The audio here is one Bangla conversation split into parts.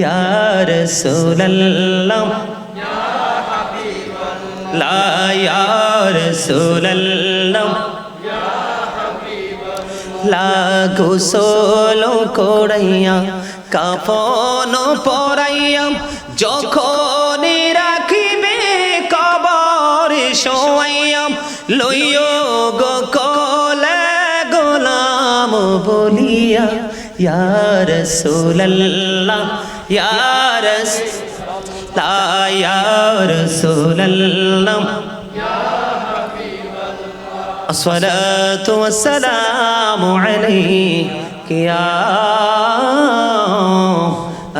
ইয়ার সুলাল্লাম লা ইয়ার সুলাল্লাম লাগো সোলো করাইয়া কাফন পরাইয়া যখন রাখিবে কবর শোয়াইয়া লইও গো কলে গোলাম বলিয়া ইয়ার সোল্লাহ ইয়ার ইয়ার সোল্লাহ الصلاة والسلام عليك يا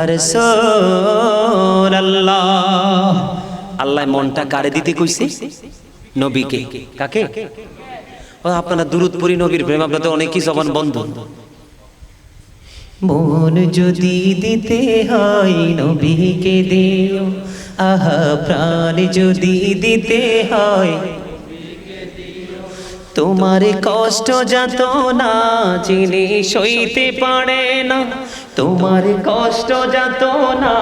رسول الله আল্লাহ মনটা কারে দিতে কইছে নবীকে কাকে ও আপনারা দুরুদ পড়ি নবীর প্রেম আপনাদের অনেকই জবান বন্ধ মন যদি দিতে হয় নবীকে দেও, আহা, প্রাণ যদি দিতে হয়। তোমার কষ্ট যত না যিনি সইতে পারে না তোমার কষ্ট যত না,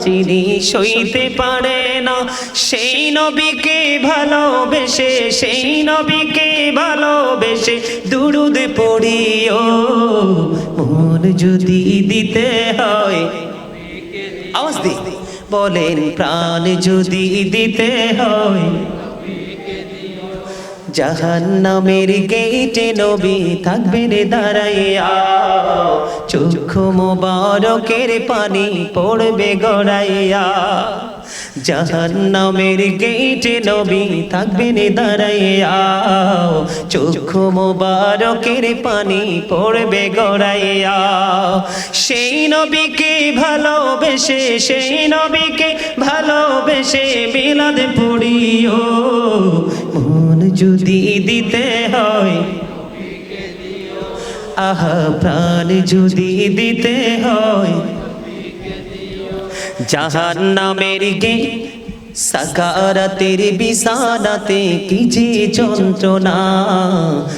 যিনি সইতে পারে না, সেই নবীকে ভালোবেসে, সেই নবীকে ভালোবেসে দুরুদ পড়িও। মন যদি দিতে হয়, আওয়াজ দি। বলেন, প্রাণ যদি দিতে হয় জাহান্নামের গেটে নবী থাকবেন দাঁড়াইয়া। চক্ষু মোবারকের পানি পড়বে গড়াইয়া। জাহান্নামের গেটে নবী থাকবেন দাঁড়াইয়া। চক্ষু মোবারকের পানি পড়বে গড়াইয়া। সেই নবীকে ভালোবেসে, সেই নবীকে ভালোবেসে বিলাদ পড়িও। যদি দিতে হয় আহা প্রাণ যদি দিতে হয়। জাহান নামের গে সাকারাতের বিছানাতে কি যে যন্ত্রণা?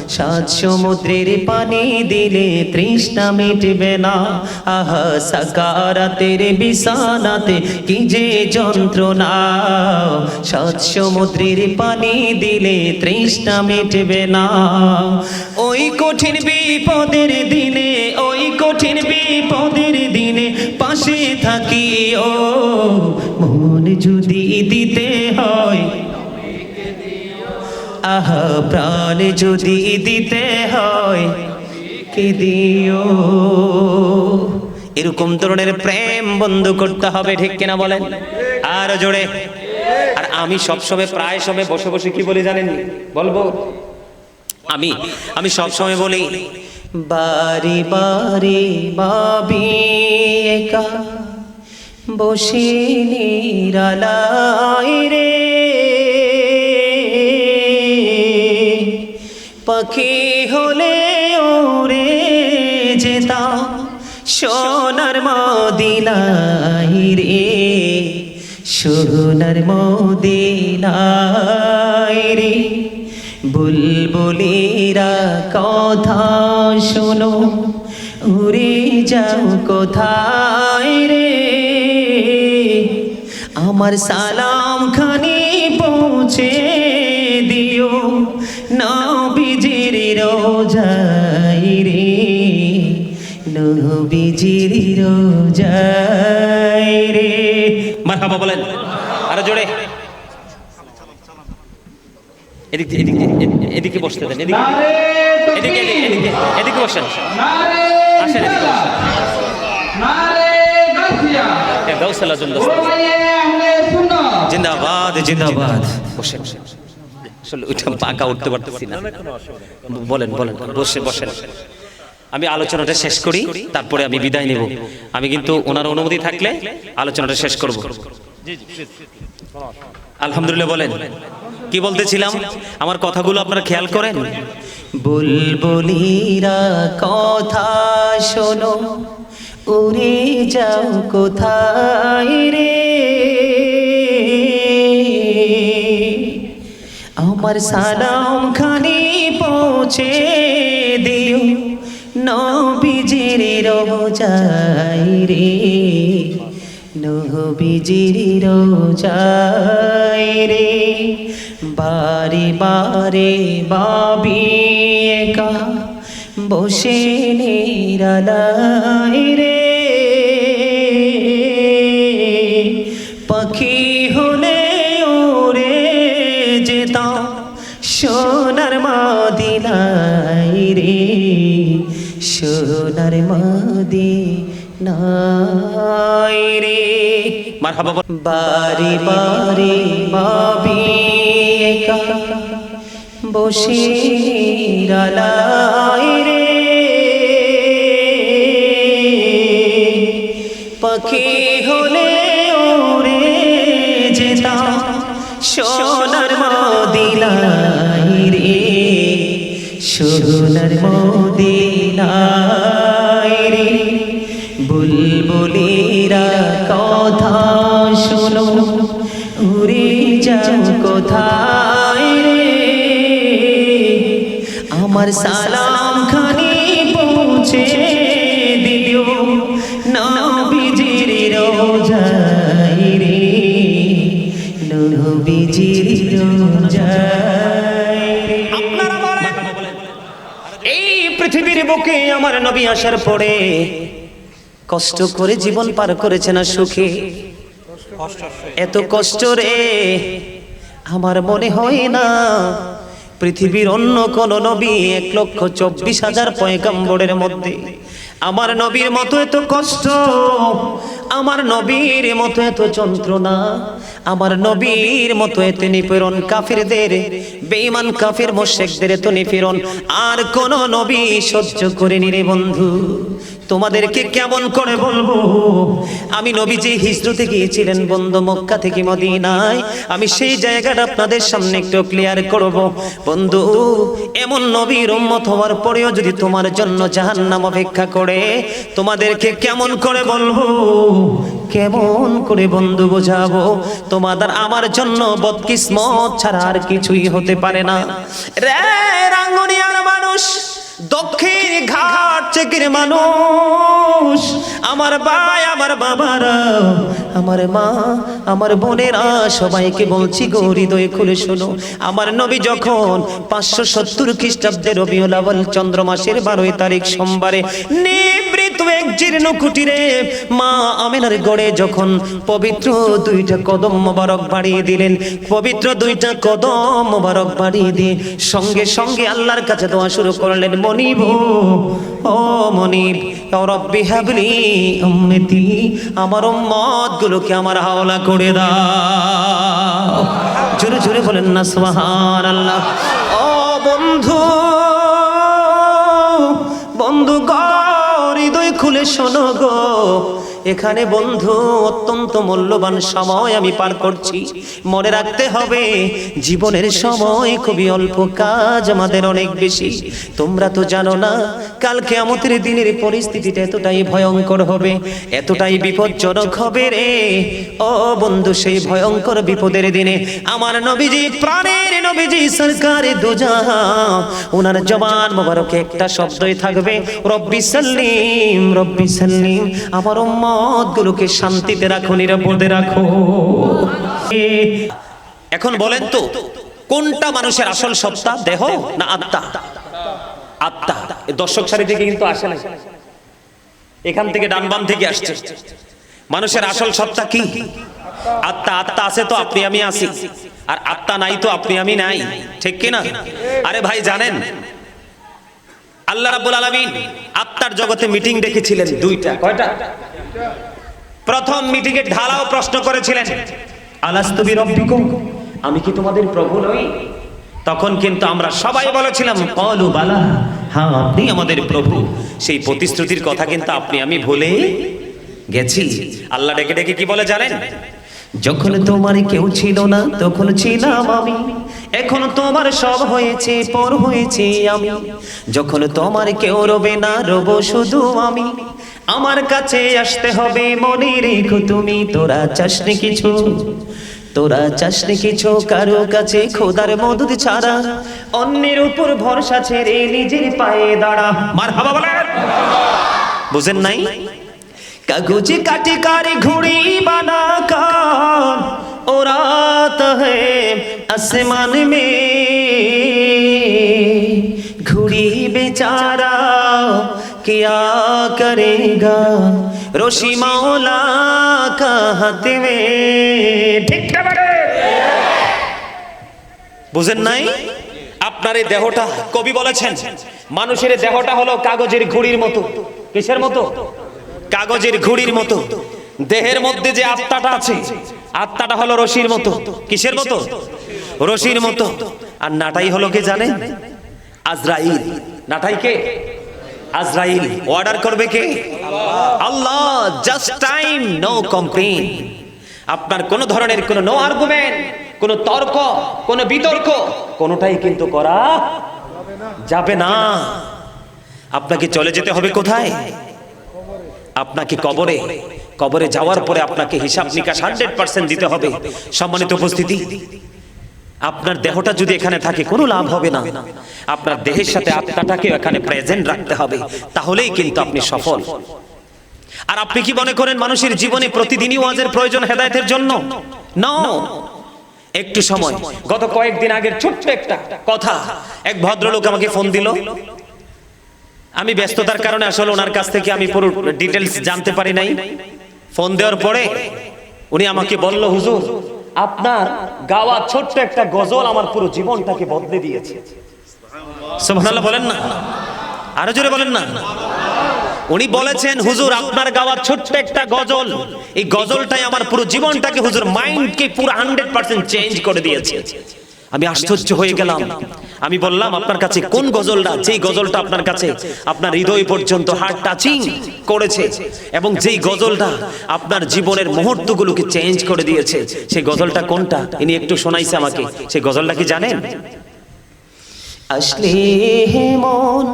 সাত সমুদ্রের পানি দিলে তৃষ্ণা মিটবে না। আহা সাকারাতের বিছানাতে কি যে যন্ত্রণা? সাত সমুদ্রের পানি দিলে তৃষ্ণা মিটবে না। ওই কঠিন বিপদের দিনে, ওই কঠিন বিপদের দিনে পাশে থাকি, ও দিতে হয়। আহা, প্রাণ যদি দিতে হয়, কে দিও? এরকম ধরনের প্রেম বন্ধ করতে হবে, ঠিক কিনা বলেন? আর জোরে। আর আমি সবসময়, প্রায় সময় বসে বসে কি বলি জানেন? বলব? আমি আমি সব সময় বলি বারে বারে বাবি, একা। বসে রে। পাখি হলে ওরে যেতাম সোনার মদিনায় রে, সোনার মদিনায় রে। বুলবুলিরা কথা শোনো, উড়ে যাও কোথায় রে? আমার সালাম খানি পৌঁছে দিও। নবীজির রোজাই রে নবীজির রোজাই রে। মারহাবা বলেন আরও জোরে। এদিক এদিক এদিকে বসতে দেন এদিকে। এদিকে এদিকে এদিকে এদিকে বসেন। আসেন এদিকে বসেন। গাউসালা জিন্দাবাদ জিন্দাবাদ। বসেন। আসলে ওইটা পাকা উঠতে পারতেছি না। বলেন বলেন। বসে বসেন। আমি আলোচনাটা শেষ করি তারপরে আমি বিদায় নেব। আমি কিন্তু ওনার অনুমতি থাকলে আলোচনাটা শেষ করব। আলহামদুলিল্লাহ বলেন। কি বলতেছিলাম? আমার কথাগুলো আপনারা খেয়াল করেন? বুলবুলিরা কথা শোনো। উড়ে যাও কোথায় রে? আমার সালাম খানি পৌঁছে দিও, নবীজির রোজাই রে। নবীজির রোজাই রে। বারে বারে বাবি একা বসে নিরালাই রে। মারহাবা। বারে বারে একা বসে রে পাখি হলে ওরে যেতাম সোনার রে সোনার মদিনাই বুকে আমার নবী আসার পরে কষ্ট করে জীবন পার করেছে না সুখে? এত কষ্ট রে, আমার মনে হয় না পৃথিবীর অন্য কোন নবী এক লক্ষ চব্বিশ হাজার পয়গাম্বরের মধ্যে। আমার নবীর মতো এত কষ্ট আমার নবীর মতো এত যন্ত্রণা, আমার নবীর মতো এত নিপীড়ন কাফিরদের, বেঈমান কাফির মোশেকদের এত নিপীড়ন, আর কোন নবী সহ্য করেনি রে বন্ধু। তোমাদেরকে কেমন করে বলব? আমি নবীজি হিজরতে গিয়েছিলেন বন্ধু মক্কা থেকে মদিনায়। আমি সেই জায়গাটা আপনাদের সামনে একটু ক্লিয়ার করব। বন্ধু এমন নবীর উম্মত হওয়ার পরেও যদি তোমার জন্য জাহান্নাম অপেক্ষা করে তোমাদেরকে কেমন করে বলব? কেমন করে বন্ধু বোঝাবো? তোমাদের আমার জন্য বদকিসমত ছাড়া আর কিছুই হতে পারে না। রে রাঙ্গুনিয়ার মানুষ! দক্ষিণ ঘাট চেকের মানুষ, আমার ভাই, আমার বাবারা, আমার মা, আমার বোনেরা, সবাইকে বলছি গো, হৃদয়ে খুলে শোনো। আমার নবী যখন পাঁচশো সত্তর খ্রিস্টাব্দে রবিউল চন্দ্র মাসের বারোই তারিখ সোমবারে এক জীর্ণ কুটিরে মা আমেনার গড়ে যখন পবিত্র দুইটা কদম মোবারক বাড়িয়ে দিলেন, পবিত্র দুইটা কদম মোবারক বাড়িয়ে দিয়ে সঙ্গে সঙ্গে আল্লাহর কাছে দোয়া শুরু করলেন, মনিব, ও মনিব রব্বি হাবলি উম্মতি, আমার উম্মত গুলোকে আমার হাওলা করে দাও। জোরে জোরে বলেন না, সুবহানাল্লাহ। ও বন্ধু বন্ধু গো খুলে শোনো গো এখানে বন্ধু, অত্যন্ত মূল্যবান সময় আমি পার করছি। মনে রাখতে হবে, জীবনের সময় খুবই অল্প কাজ আমাদের অনেক বেশি। তোমরা তো জানো না, কাল কেমতের দিনের পরিস্থিতিটা এতটাই ভয়ঙ্কর হবে, এতটাই বিপজ্জনক হবে রে। ও বন্ধু, সেই ভয়ঙ্কর বিপদের দিনে আমার নবীজি, প্রাণের নবীজি সরকারে দুজাহা ওনার জবান মোবারকে একটা শব্দই থাকবে, রব্বি সাল্লিম রব্বি সাল্লিম। আমার উম্মত গুলোকে শান্তিতে রাখো, নিরাপদে রাখো। এখন বলেন তো, কোনটা মানুষের আসল সত্তা, দেহ না আত্মা? আত্মা। দর্শক সারি থেকে কিন্তু আসে না এখান থেকে ডান বাম থেকে আসছে। মানুষের আসল সত্তা কি? আত্মা আত্মা আছে তো, আপনি আমি আছি। আর আত্মা নাই তো, আপনি আমি নাই। ঠিক কি না? আরে ভাই, জানেন? আল্লাহ রাব্বুল আলামিন আত্মার জগতে মিটিং ডেকেছিলেন দুইটা। কয়টা? প্রথম মিটিংয়ে ঢালাও প্রশ্ন করেছিলেন। আলাস্তবি রব্বিকুম আমি কি তোমাদের প্রভু নই? তখন কিন্তু আমরা সবাই বলেছিলাম, কলু বালা হ্যাঁ আপনি আমাদের প্রভু। সেই প্রতিশ্রুতির কথা কিন্তু আপনি, আমি ভুলে গেছি। আল্লাহ ডেকে ডেকে কি বলে জানেন? যখন তোমার কেউ ছিল না তখন ছিলাম আমি। এখন তোমার সব হয়েছে পর হয়েছে আমি। যখন তোমার কেউ রবে না রব শুধু আমি। আমার কাছে আসতে হবে মনে রেখো তুমি তোরা চাসনি কিছু। তোরা চাসনি কিছু কারও কাছে খোদার মদত ছাড়া। অন্যের উপর ভরসা ছেড়ে নিজের পায়ে দাঁড়া। মার হাবা বলেন। বুঝেন নাই? কাগজে কাটে কারে ঘুড়ি বানা কান। ও রাত আসমান মে। ঘুড়ি বেচারা কিয়া করেগা? রশি মৌলা কা হাতে মে। ঠিক বুঝেন নাই? আপনার এই দেহটা কবি বলেছেন, মানুষের দেহটা হলো কাগজের ঘুড়ির মতো। কিসের মতো? কাগজের ঘুড়ির মতো। দেহের মধ্যে যে আত্মাটা আছে, আত্মাটা হলো রশির মতো। কিসের মতো? রশির মতো। আর নাটাই হলো কে জানেন আজরাইল। নাটাই কে? আজরাইল। অর্ডার করবে কে? Allah just time no complain আপনার কোন ধরনের কোনো নো আর্গুমেন্ট কোনো তর্ক, কোনো বিতর্ক, কোনোটাই কিন্তু করা যাবে না। আপনাকে চলে যেতে হবে কোথায়? আপনাকে কবরে কবরে যাওয়ার পরে আপনাকে হিসাব নিকাশ হান্ড্রেড পার্সেন্ট দিতে হবে। সম্মানিত উপস্থিতি, আপনার দেহটা যদি এখানে থাকে, কোনো লাভ হবে না। আপনার দেহের সাথে আত্মাটাকে এখানে প্রেজেন্ট রাখতে হবে। তাহলেই কিন্তু আপনি সফল। আর আপনি কি মনে করেন মানুষের জীবনে প্রতিদিনই ওয়াজের প্রয়োজন হেদায়তের জন্য? নো একটু সময়। গত কয়েকদিন আগের ছোট্ট একটা কথা। এক ভদ্রলোক আমাকে ফোন দিল। আমি ব্যস্ততার কারণে আসলে ওনার কাছ থেকে আমি পুরো ডিটেলস জানতে পারি নাই। ফোন দেওয়ার পরে উনি আমাকে বলল হুজুর আপনার গাওয়া ছোট্ট একটা গজল আমার পুরো জীবনটাকে বদলে দিয়েছে। সুবহানাল্লাহ বলেন না। আরও জোরে বলেন না। উনি বলেছেন হুজুর আপনার গাওয়া ছোট্ট একটা গজল এই গজলটাই আমার পুরো জীবনটাকে হুজুর মাইন্ডকে পুরো হান্ড্রেড পার্সেন্ট চেঞ্জ করে দিয়েছে। আমি আশ্চর্য হয়ে গেলাম। আমি বললাম আপনার কাছে কোন গজলটা? যেই গজলটা আপনার কাছে আপনার হৃদয় পর্যন্ত হার্ট টাচিং করেছে এবং যেই গজলটা আপনার জীবনের মুহূর্তগুলোকে চেঞ্জ করে দিয়েছে। সেই গজলটা কোনটা? ইনি একটু শোনাইছে আমাকে। সেই গজলটা কি জানেন? আসলে মন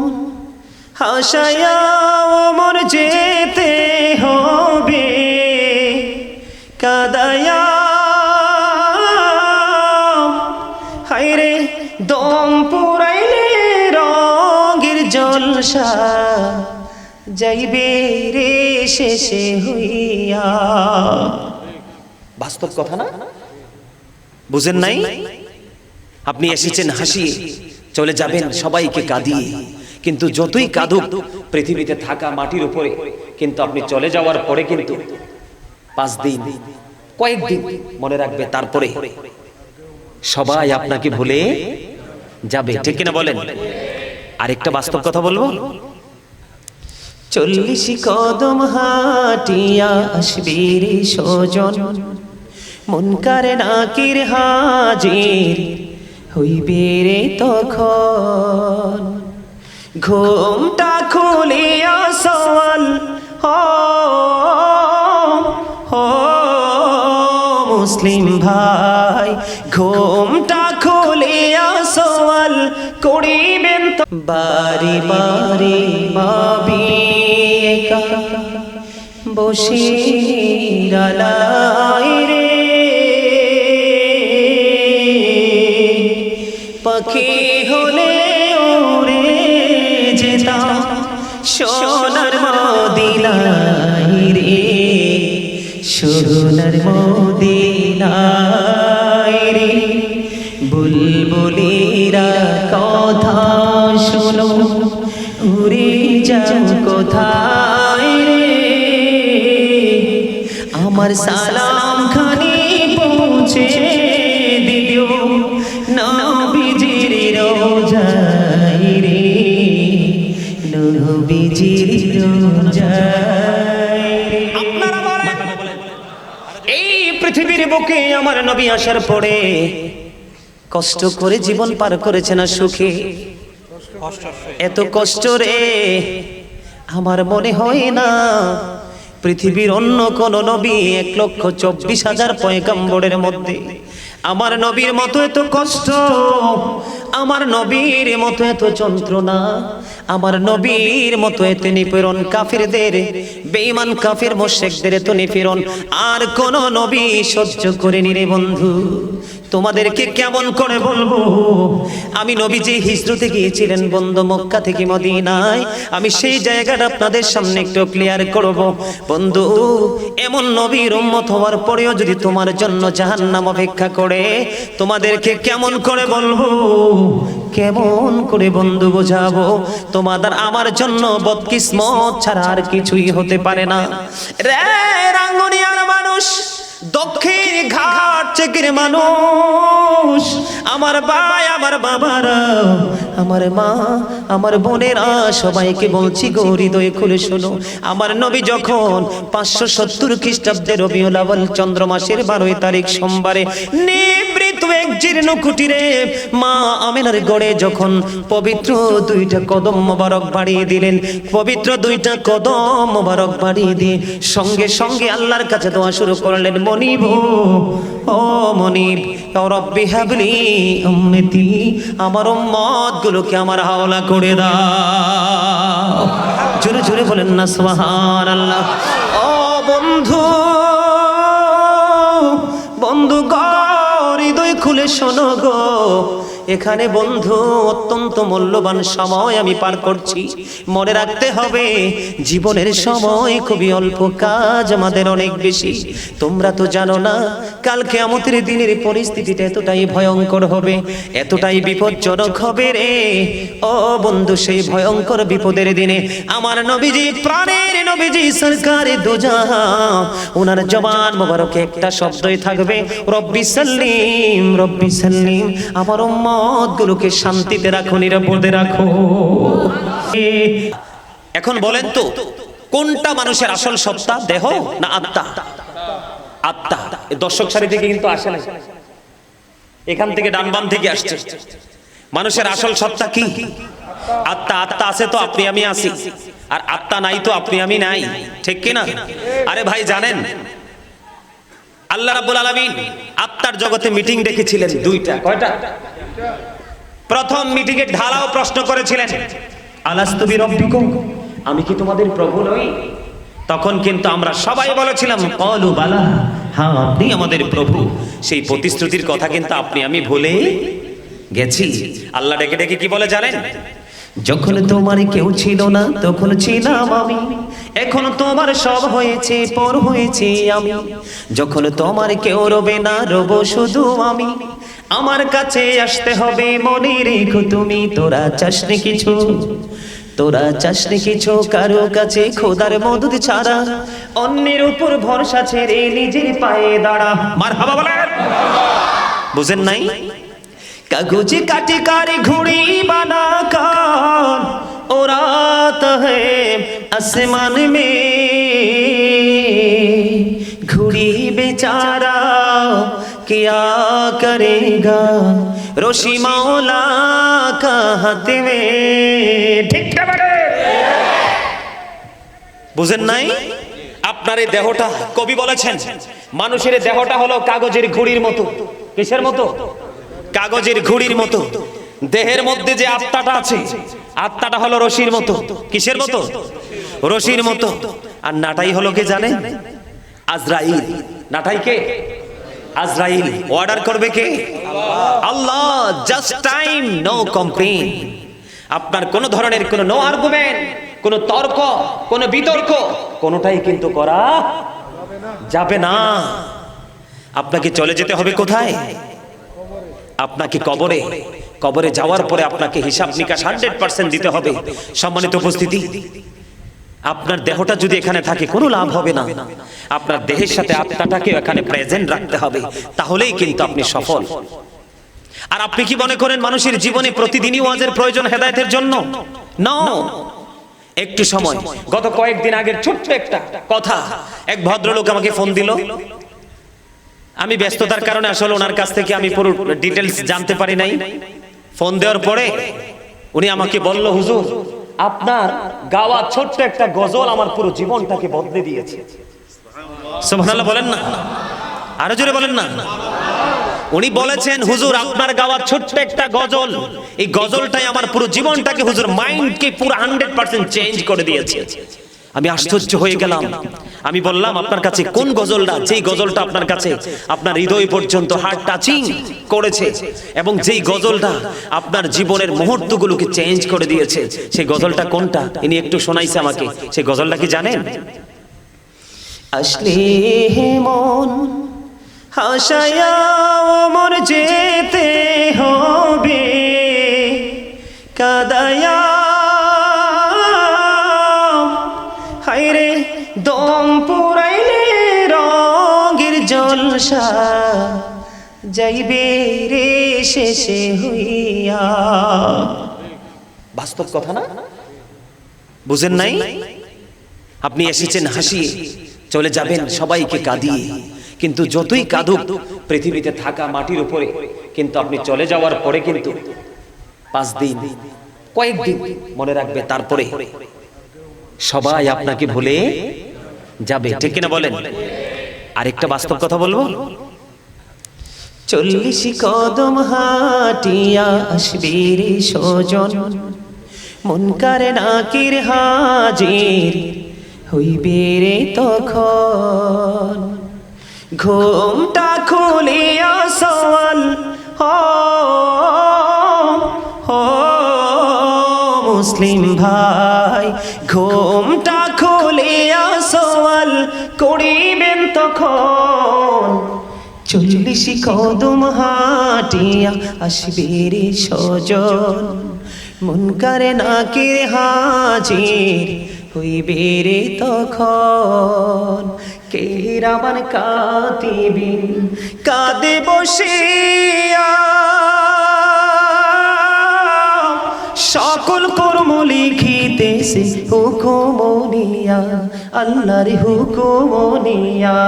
হাসায়া মর যেতে হবে জলসা যাইবে রে শেষে হইয়া। বাস্তব কথা না? বুঝেন নাই? আপনি এসেছেন হাসিয়ে চলে যাবেন সবাইকে কাঁদিয়ে। কিন্তু যতই কাঁদুক, পৃথিবীতে থাকা মাটির উপরে, কিন্তু আপনি চলে যাওয়ার পরে কিন্তু পাঁচ দিন, কয়েকদিন মনে রাখবে তারপরে সবাই আপনাকে ভুলে যাবে, ঠিক কিনা বলেন? আরেকটা বাস্তব কথা বলব? চল্লিশ কদম হাটিয়া আসবে রে সজন মন কারে নাকির হাজির হইবে রে তখন। ঘুমটা খুলিয়া সওয়াল ও মুসলিম ভাই। ঘুমটা খুলিয়া সওয়াল তো বারে বারে মাবি একা বসে রে। পাখি হলে উড়ে যেতাম সোনার মদিনায় রে, সোনার মদিনায় রে। বুলবুলিরা কোথায় রে? আমার সালাম খানি পৌঁছে দিও নবীজির রোজাই রে। নবীজির রোজাই আপনারা বলেন এই পৃথিবীর বুকে আমার নবী আসার পরে কষ্ট করে জীবন পার করেছে না সুখে। এত কষ্ট রে। আমার মনে হয় না। পৃথিবীর অন্য কোন নবী এক লক্ষ চব্বিশ হাজার পয়গাম্বরের মধ্যে। আমার নবীর মতো এত কষ্ট। আমার নবীর মতো এত যন্ত্রণা, আমার নবীর মতো এত নিপীড়ন কাফিরদের, বেঈমান কাফির মোশেকদের এত নিপীড়ন। আর কোন নবী সহ্য করেনি রে বন্ধু। তোমাদেরকে কেমন করে বলব? আমি নবীজি হিজরতে গিয়েছিলেন বন্ধ মক্কা থেকে মদিনায়। আমি সেই জায়গাটা আপনাদের সামনে একটু ক্লিয়ার করব। বন্ধু, এমন নবীর উম্মত হওয়ার পরেও যদি তোমার জন্য জাহান্নাম অপেক্ষা করে, তোমাদেরকে কেমন করে বলব? কেমন করে বন্ধু বোঝাবো? তোমাদের আমার জন্য বদকিসমত ছাড়া আর কিছুই হতে পারে না। রে রাঙ্গুনিয়ার মানুষ! দক্ষিণ ঘাট চেকের মানুষ, আমার ভাই, আমার বাবারা, আমার মা, আমার বোনেরা, সবাইকে বলছি গো হৃদয় খুলে শোনো। আমার নবী যখন পাঁচশো সত্তর খ্রিস্টাব্দের রবিউল আওয়াল চন্দ্র মাসের বারোই তারিখ সোমবারে এক জীর্ণ কুটিরে মা গড়ে যখন পবিত্র দুইটা বাড়িয়ে দিলেন, পবিত্র দুইটা কদম মোবারক বাড়িয়ে দিয়ে সঙ্গে সঙ্গে আল্লাহর কাছে দোয়া শুরু করলেন মনিব, ও মনিব রব্বি হাবলি উম্মতি, আমার উম্মত গুলোকে আমার হাওলা করে দাও। জোরে জোরে বলেন না, সুবহানাল্লাহ। ও বন্ধু বন্ধু গো হৃদয় খুলে শোনো গো। এখানে বন্ধু, অত্যন্ত মূল্যবান সময় আমি পার করছি। মনে রাখতে হবে, জীবনের সময় খুবই অল্প কাজ আমাদের অনেক বেশি। তোমরা তো জানো না কালকে আমাদের দিনের পরিস্থিতিটা এতটাই ভয়ঙ্কর হবে, এতটাই বিপজ্জনক হবে রে। ও বন্ধু, সেই ভয়ঙ্কর বিপদের দিনে আমার নবীজি, প্রাণের নবীজি, সরকারে দুজাহা ওনার জবান মোবারকে একটা শব্দই থাকবে, রব্বি সাল্লিম রব্বি সাল্লিম। আমার উম্মত গুলোকে শান্তিতে রাখো, নিরাপদে রাখো। এখন বলেন তো, কোনটা মানুষের আসল সত্তা, দেহ না আত্মা? আত্মা। দর্শক সারি থেকে কিন্তু আসে না এখান থেকে ডান বাম থেকে আসছে। মানুষের আসল সত্তা কি? আত্মা আত্মা আছে তো আপনি, আমি আছি। আর আত্মা নাই তো আপনি, আমি নাই। ঠিক কি না? আরে ভাই, জানেন? আল্লাহ রাব্বুল আলামিন আত্মার জগতে মিটিং ডেকেছিলেন দুইটা। কয়টা? প্রথম মিটিং ঢালাও প্রশ্ন করেছিলেন। আলাস্তুবি রব্বিকুম আমি কি তোমাদের প্রভু নই? তখন কিন্তু আমরা সবাই বলেছিলাম, কলু বালা হ্যাঁ আপনি আমাদের প্রভু। সেই প্রতিশ্রুতির কথা কিন্তু আপনি, আমি ভুলে গেছি। আল্লাহ ডেকে ডেকে কি বলে জানেন? যখন তোমার কেউ ছিল না, তখন ছিলাম আমি। এখন তোমার সব হয়েছে, পর হয়েছে আমি। যখন তোমার কেউ রবে না, রব শুধু আমি। আমার কাছে আসতে হবে মনে রেখো তুমি, তোরা চাষনি কিছু। তোরা চাসনি কিছু কারও কাছে খোদার মধু ছাড়া। অন্যের উপর ভরসা ছেড়ে নিজের পায়ে দাঁড়া। মার হাবা বলে বুঝেন নাই? কাগজে কাটে কারে ঘুড়ি বানা ওরা তো আসমান মে घुड़ी बेचारा क्या करेगा रोशी मौला का हाथ में ঠিক না বাড়ে? বুঝেন নাই আপনার এই দেহটা কবি বলেছেন মানুষের এই দেহটা হলো কাগজের ঘুড়ির মতো কিসের মতো কাগজের ঘুড়ির মতো দেহের মধ্যে যে আত্মাটা আছে আত্মাটা হলো রশির মতো কিসের মতো রশির মতো আর নাটাই হলো কে জানেন আজরাইল। নাটাই কে? আজরাইল। অর্ডার করবে কে? Allah just time no complain আপনার কোন ধরনের কোন নো আর্গুমেন্ট কোন তর্ক, কোন বিতর্ক, কোনটাই কিন্তু করা যাবে না। আপনাকে চলে যেতে হবে কোথায়? আপনাকে কবরে। কবরে যাওয়ার পরে আপনাকে হিসাব নিকাশ হান্ড্রেড পার্সেন্ট দিতে হবে। সম্মানিত উপস্থিতি। আপনার দেহটা যদি এখানে থাকে, কোনো লাভ হবে না। আপনার দেহের সাথে আত্মাটাকে এখানে প্রেজেন্ট রাখতে হবে, তাহলেই কিন্তু আপনি সফল। আর আপনি কি মনে করেন মানুষের জীবনে প্রতিদিনই ওয়াজের প্রয়োজন হেদায়তের জন্য? নো একটু সময়। গত কয়েকদিন আগের ছোট্ট একটা কথা। এক ভদ্রলোক আমাকে ফোন দিল। আমি ব্যস্ততার কারণে আসলে ওনার কাছ থেকে আমি পুরো ডিটেলস জানতে পারি নাই। ফোন দেওয়ার পরে উনি আমাকে বলল, হুজুর আপনার গাওয়া ছোট্ট একটা গজল আমার পুরো জীবনটাকে বদলে দিয়েছে। বলেন না। আরও জোরে বলেন না। উনি বলেছেন, হুজুর, আপনার গাওয়া ছোট্ট একটা গজল। এই গজলটাই আমার পুরো জীবনটাকে হুজুর মাইন্ডকে পুরো হান্ড্রেড পার্সেন্ট চেঞ্জ করে দিয়েছে। আমি আশ্চর্য হয়ে গেলাম। আমি বললাম, আপনার কাছে কোন গজলটা? যেই গজলটা আপনার কাছে, আপনার হৃদয় পর্যন্ত হার্ট টাচিং করেছে এবং যেই গজলটা আপনার জীবনের মুহূর্তগুলোকে চেঞ্জ করে দিয়েছে, সেই গজলটা কোনটা? ইনি একটু শোনাইছে আমাকে। সেই গজলটা কি জানেন? আসলে মন, হাসায়া মন যেতে হবে জলসা যাইবে রে শেষে হইয়া। বাস্তব কথা না? বুঝেন নাই? আপনি এসেছেন হাসিয়ে, চলে যাবেন সবাইকে কাঁদিয়ে। কিন্তু যতই কাঁদুক, পৃথিবীতে থাকা মাটির উপরে, কিন্তু আপনি চলে যাওয়ার পরে কিন্তু পাঁচ দিন, কয়েকদিন মনে রাখবে তারপরে সবাই আপনাকে ভুলে যাবে, ঠিক কিনা বলেন? আরেকটা বাস্তব কথা বলব? চল্লিশ কদম হাটিয়া আসবে রে সজন মন কারে নাকির হাজির হইবে রে তখন। ঘুমটা খুলিয়া সওয়াল ও মুসলিম ভাই। ঘুমটা খুলিয়া সওয়াল তখন চল্লিশ কদম হাটিয়া আসবে রে সজন মন করে নাকির হাজির হইবে রে তখন। কে রামান কাতিবিন কাঁদে বসিয়া। সকল কর্ম লিখিতেছে হুকুমনিয়া আল্লাহর হুকুমনিয়া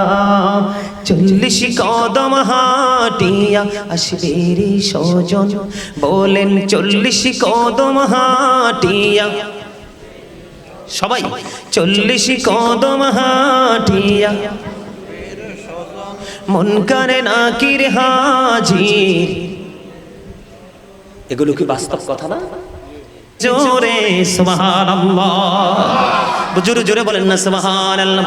চল্লিশ কদম হাটিয়া আসবে রে সজন বলেন চল্লিশ কদম হাটিয়া। সবাই চল্লিশ কদম হাটিয়া। মন করে নাকির হাজির। এগুলো কি বাস্তব কথা না? জোরে সুবহানাল্লাহ। জোরে জোরে বলেন না সুবহানাল্লাহ।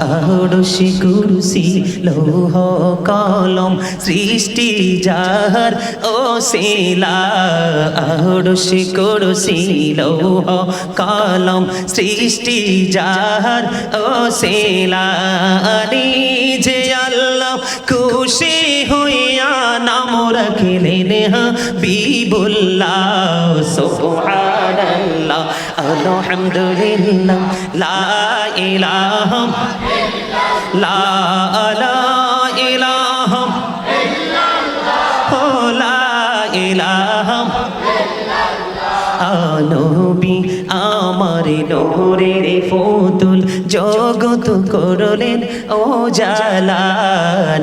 আড়শি কুরসি লৌহ কলম সৃষ্টি যাহার ও শিলা। আড়শি কুরসি লৌহ কলম সৃষ্টি যাহার ও শিলা। নিজে আল্লাহ খুশি হইয়া নাম রাখিলেন হাবিবুল্লাহ সুবহানাল্লাহ আলহামদুলিল্লাহ, লা ইলাহা লা লা ইলাহা লা ইলাহা নবী আমার নোরের ফতুল জগত করলেন, ও জালা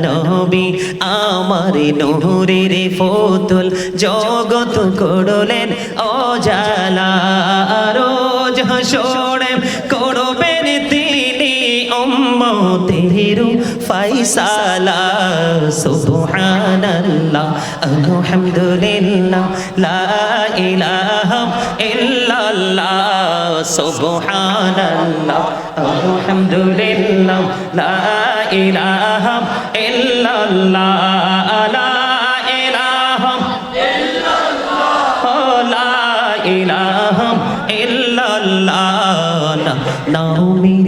নবী আমার নোরের ফতুল জগত করলেন, ও জালা হাসরে করবেন তিনি উম্মতের ফাইসালা সুবহানাল্লাহ, আলহামদুলিল্লাহ, লা ইলাহা ইল্লাল্লাহ, সুবহানাল্লাহ, আলহামদুলিল্লাহ, লা ইলাহা ইল্লাল্লাহ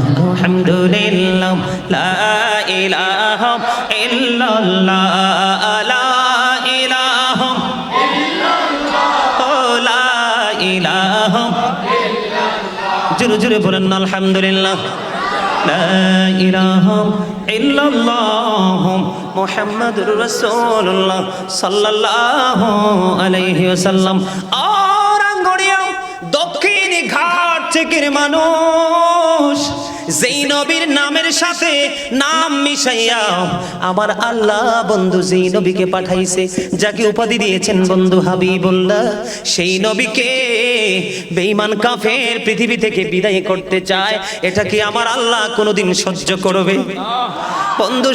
আলহামদুলিল্লাহ, লা ইলাহা ইল্লাল্লাহ, লা বলেন, আলহামদুলিল্লাহ। লা ইলাহা ইল্লাল্লাহ মুহাম্মাদুর রাসূলুল্লাহ সাল্লাল্লাহু দক্ষিণ ঘাট থেকে মানুষ। যেই নবীর নামের সাথে নাম মিশাইয়া আমার আল্লাহ বন্ধু যেই নবীকে পাঠাইছে, যাকে উপাধি দিয়েছেন বন্ধু হাবিবুল্লাহ, সেই নবীকে বেঈমান কাফের পৃথিবী থেকে বিদায় করতে চায়। এটা কি আমার আল্লাহ কোনোদিন সহ্য করবে? বন্ধু